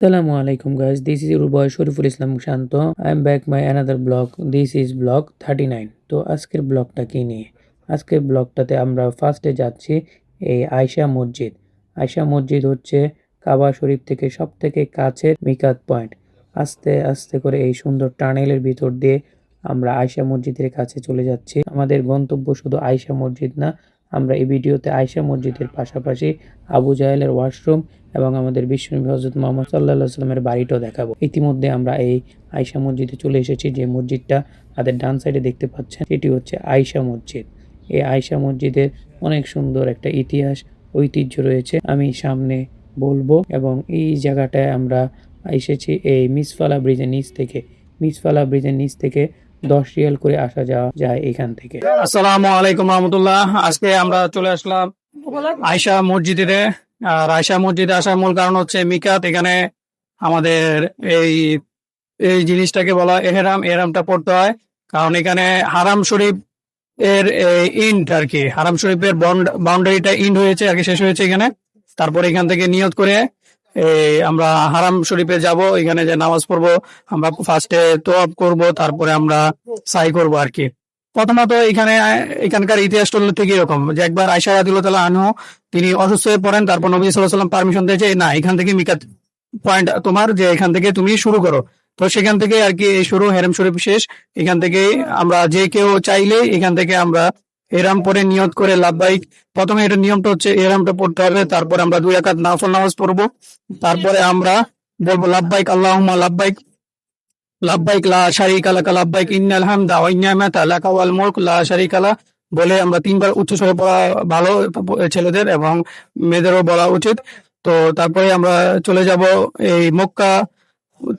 Assalamu alaikum guys, this is your boy Shariful Islam Shanto. I am back my another blog. This is blog 39. তো আজকের ব্লগটা কি নিয়ে আজকের ব্লগটাতে আমরা ফার্স্টে যাচ্ছি এই আয়শা মসজিদ আয়শা মসজিদ হচ্ছে কাবা শরীফ থেকে সব থেকে কাছের মিকাত পয়েন্ট আস্তে আস্তে করে এই সুন্দর টানেলের ভিতর দিয়ে আমরা আয়শা মসজিদের কাছে চলে যাচ্ছি আমাদের গন্তব্য শুধু আয়শা মসজিদ না আমরা এই ভিডিওতে আয়সা মসজিদের পাশাপাশি আবু জাহেলের ওয়াশরুম এবং আমাদের বিশ্বনবী হজরত মোহাম্মদ সাল্লাহ সাল্লামের বাড়িটাও দেখাবো। ইতিমধ্যে আমরা এই আয়শা মসজিদে চলে এসেছি, যে মসজিদটা তাদের ডান সাইডে দেখতে পাচ্ছেন এটি হচ্ছে আয়শা মসজিদ। এই আয়শা মসজিদের অনেক সুন্দর একটা ইতিহাস, ঐতিহ্য রয়েছে। আমি সামনে বলব এবং এই জায়গাটায় আমরা এসেছি এই মিসফালা ব্রিজের নিচ থেকে। মিসফালা ব্রিজের নিচ থেকে দশ রিয়াল করে আসা যাওয়া যায় এখান থেকে। আসসালামু আলাইকুম রহমতুল্লাহ। আজকে আমরা চলে আসলাম আয়সা মসজিদে। আর আয়সা মসজিদে আসার মূল কারণ হচ্ছে মিকাত। এখানে আমাদের এই এই জিনিসটাকে বলা এহেরাম। এহেরামটা পড়তে হয়। কারণ এখানে হারাম শরীফ এর ইন্ড আর কি। হারাম শরীফের বাউন্ডারিটা ইন্ড হয়েছে কি শেষ হয়েছে এখানে। তারপর এখান থেকে নিয়ত করে আমরা হারাম শরীফে যাব, এখানে যে নামাজ পড়ব, আমরা ফার্স্টে তোয়াব করব, তারপরে আমরা সাই করব আর কি। প্রথমত এখানে, এখানকার ইতিহাস টল থেকে এরকম, যে একবার আয়সা রাদিল্লাহ আনহু, তিনি অসুস্থ হয়ে পড়েন, তারপর নবী সাল্লাম পারমিশন দিয়েছে না, এখান থেকে মিকাত পয়েন্ট তোমার, যে এখান থেকে তুমি শুরু করো। তো সেখান থেকে আর কি শুরু, হেরেম শরীফ শেষ। এখান থেকে আমরা যে কেউ চাইলে এখান থেকে আমরা এরাম পরে নিয়ত করে লাভবাইক প্রথমে এটা নিয়মটা হচ্ছে এরামটা পড়তে হবে, তারপর আমরা দুই একাত নাফল নামাজ পড়ব। তারপরে আমরা বলব লাভবাইক আল্লাহুম্মা লাভবাইক লাভবাইক লা শারিকা লাকা লাভবাইক ইন্নাল হামদা ওয়া লাকা ওয়াল মুলক, লা শারিকা লা বলে আমরা তিনবার উচ্চ স্বরে পড়া ভালো ছেলেদের এবং মেয়েদেরও বলা উচিত। তো তারপরে আমরা চলে যাব এই মক্কা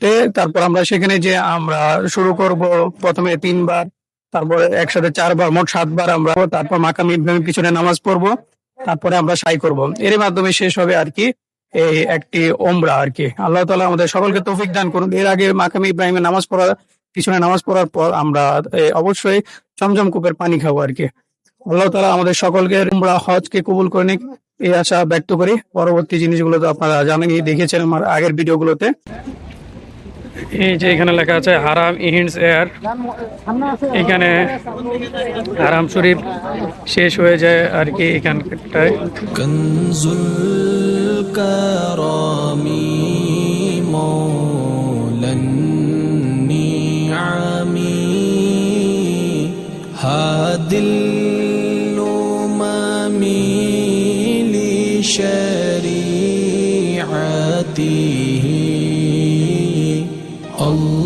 তে তারপর আমরা সেখানে যে আমরা শুরু করব প্রথমে তিনবার। তারপরে একসাথে চারবার, মোট সাতবার আমরা তারপর মাকাম ইব্রাহিম পিছনে নামাজ পড়ব। তারপরে আমরা সাই করব। এর মাধ্যমে শেষ হবে আর কি, এই একটি ওমরা আর কি। আল্লাহ তালা আমাদের সকলকে তৌফিক দান করুন। এর আগে মাকামি ইব্রাহিমের নামাজ পড়ার পিছনে নামাজ পড়ার পর আমরা অবশ্যই চমচম কূপের পানি খাব আর কি। আল্লাহ তালা আমাদের সকলকে উমরা হজকে কবুল করে নিক। এই আশা ব্যক্ত করি। পরবর্তী জিনিসগুলো তো আপনারা জানেনই, দেখেছেন আমার আগের ভিডিওগুলোতে। এই যে এখানে লেখা আছে, হারাম ইহিন্স এয়ার। এখানে হারাম শরীফ শেষ হয়ে যায় আর কি এখানটায়। হাদিল Allah.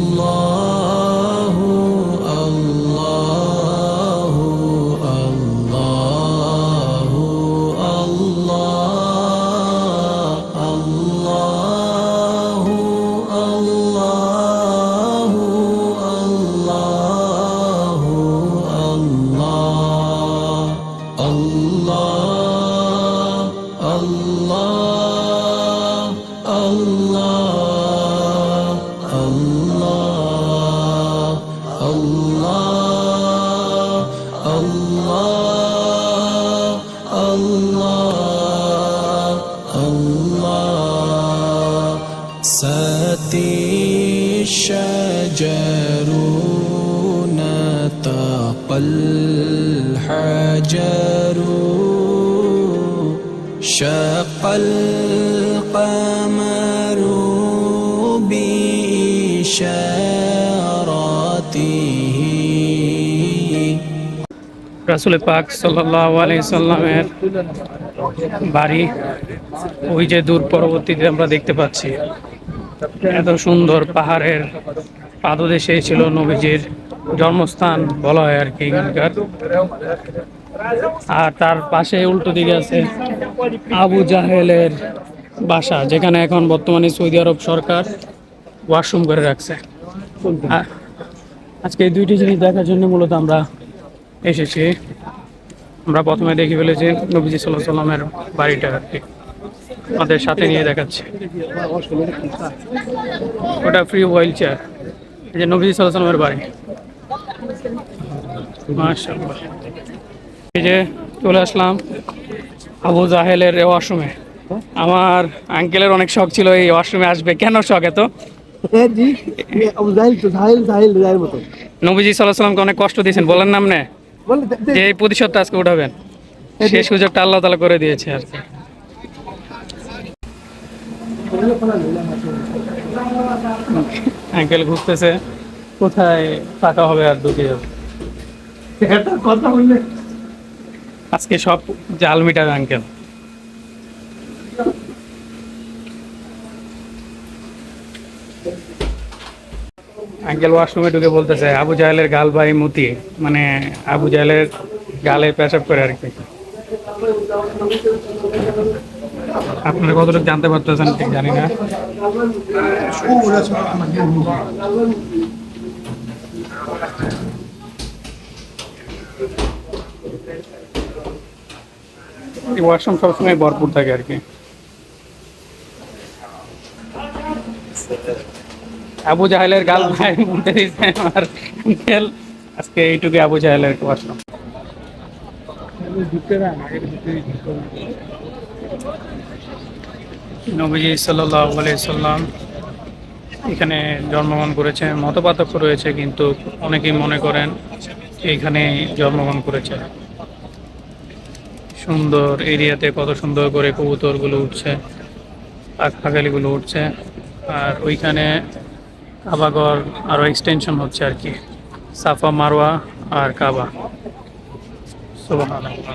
الشجر نطق الحجر شق القمر بإشارته রাসুল পাক সাল্লাহ আলি সাল্লামের বাড়ি ওই যে দূর পরবর্তীতে আমরা দেখতে পাচ্ছি এত সুন্দর পাহাড়ের পাদদেশে ছিল নবীজির জন্মস্থান বলা হয় আর কি এখানকার। আর তার পাশে উল্টো দিকে আছে আবু জাহেলের বাসা, যেখানে এখন বর্তমানে সৌদি আরব সরকার ওয়াশরুম করে রাখছে। আজকে এই দুইটি জিনিস দেখার জন্য মূলত আমরা এসেছি। আমরা প্রথমে দেখে ফেলেছি নবীজি সাল্লাহ সাল্লামের বাড়িটা আর কি। আমাদের সাথে নিয়ে দেখাচ্ছে। ওটা ফ্রি ওয়াইল চেয়ার এই যে নবীজি সাল্লাহ সাল্লামের বাড়ি। মাশাআল্লাহ। এই যে চলে আসলাম আবু জাহেলের ওয়াশরুমে। আমার আঙ্কেলের অনেক শখ ছিল এই ওয়াশরুমে আসবে। কেন শখ এত? নবীজি সাল্লাহ সাল্লামকে অনেক কষ্ট দিয়েছেন বলেন নাম নে। যে এই প্রতিশোধটা আজকে উঠাবেন। সেই সুযোগটা আল্লাহ তালা করে দিয়েছে আর কি। আঙ্কেল ঘুরতেছে। কোথায় ফাঁকা হবে আর ঢুকে যাবে কথা বললে। আজকে সব জাল মিটাবে আঙ্কেল। আঙ্কেল ওয়াশরুমে ঢুকে বলতেছে আবু জাহেলের গাল ভাই মুতি। মানে আবু জাহেলের গালে পেশাব করে আর কি। আপনারা কতটুকু জানতে পারতেছেন ঠিক জানি না। ওয়াশরুম সবসময় ভরপুর থাকে আর কি। আবু জাহেলের গাল ভাই মুতে দিচ্ছে আমার আঙ্কেল আজকে এইটুকু আবু জাহেলের ওয়াশরুম। নবীজি সাল্লাম এখানে জন্মগ্রহণ করেছে মতপার্থক্য রয়েছে কিন্তু অনেকেই মনে করেন এখানে জন্মগ্রহণ করেছে। সুন্দর এরিয়াতে কত সুন্দর করে কবুতরগুলো উঠছে পাখালিগুলো উঠছে, আর ওইখানে কাবাগর আরও এক্সটেনশন হচ্ছে আর কি, সাফা, মারওয়া আর কাবা। আল্লাহ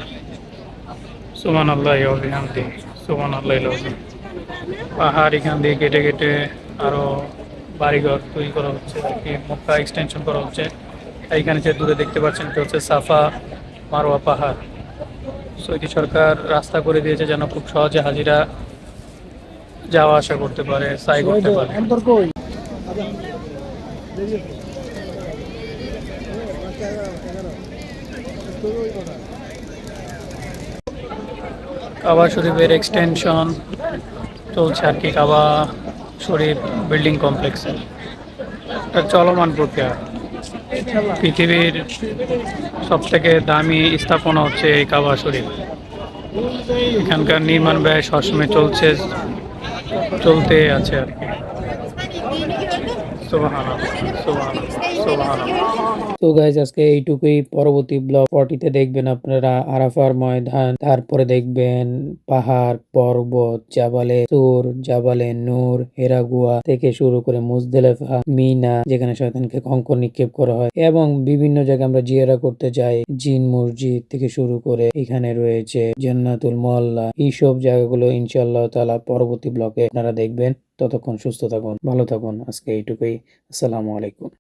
সুমান আল্লাহ সুমান আল্লাহ পাহাড় এখান দিয়ে কেটে কেটে আরও বাড়িঘর তৈরি করা হচ্ছে আর কি মক্কা এক্সটেনশন করা হচ্ছে। এইখানে যে দূরে দেখতে পাচ্ছেন এটা হচ্ছে সাফা মারোয়া পাহাড়। সৌদি সরকার রাস্তা করে দিয়েছে যেন খুব সহজে হাজিরা যাওয়া আসা করতে পারে সাই করতে পারে। কাবা শরীফের এক্সটেনশন চলছে আর কি, কাবা, শরীফ বিল্ডিং কমপ্লেক্সে একটা চলমান প্রক্রিয়া। পৃথিবীর সব থেকে দামি স্থাপনা হচ্ছে এই কাবা, শরীফ। এখানকার নির্মাণ ব্যয় সবসময় চলছে চলতে আছে আর কি। তো গাইজ আজকে এইটুকুই পরবর্তী ব্লগ পরটিতে দেখবেন আপনারা আরাফার ময়দান, তারপরে দেখবেন পাহাড়, পর্বত, জাবালে তুর জাবালে নূর হেরাগুয়া থেকে শুরু করে মুজদেলেফা, মিনা, যেখানে শয়তানকে কঙ্কর নিক্ষেপ করা হয়, এবং বিভিন্ন জায়গায় আমরা জিয়ারা করতে যাই, জিন মসজিদ থেকে শুরু করে এখানে রয়েছে জান্নাতুল মোয়াল্লা এইসব জায়গাগুলো ইনশাল্লাহ তালা পরবর্তী ব্লগে আপনারা দেখবেন। ততক্ষণ সুস্থ থাকুন ভালো থাকুন। আজকে এইটুকুই। আসসালামু আলাইকুম।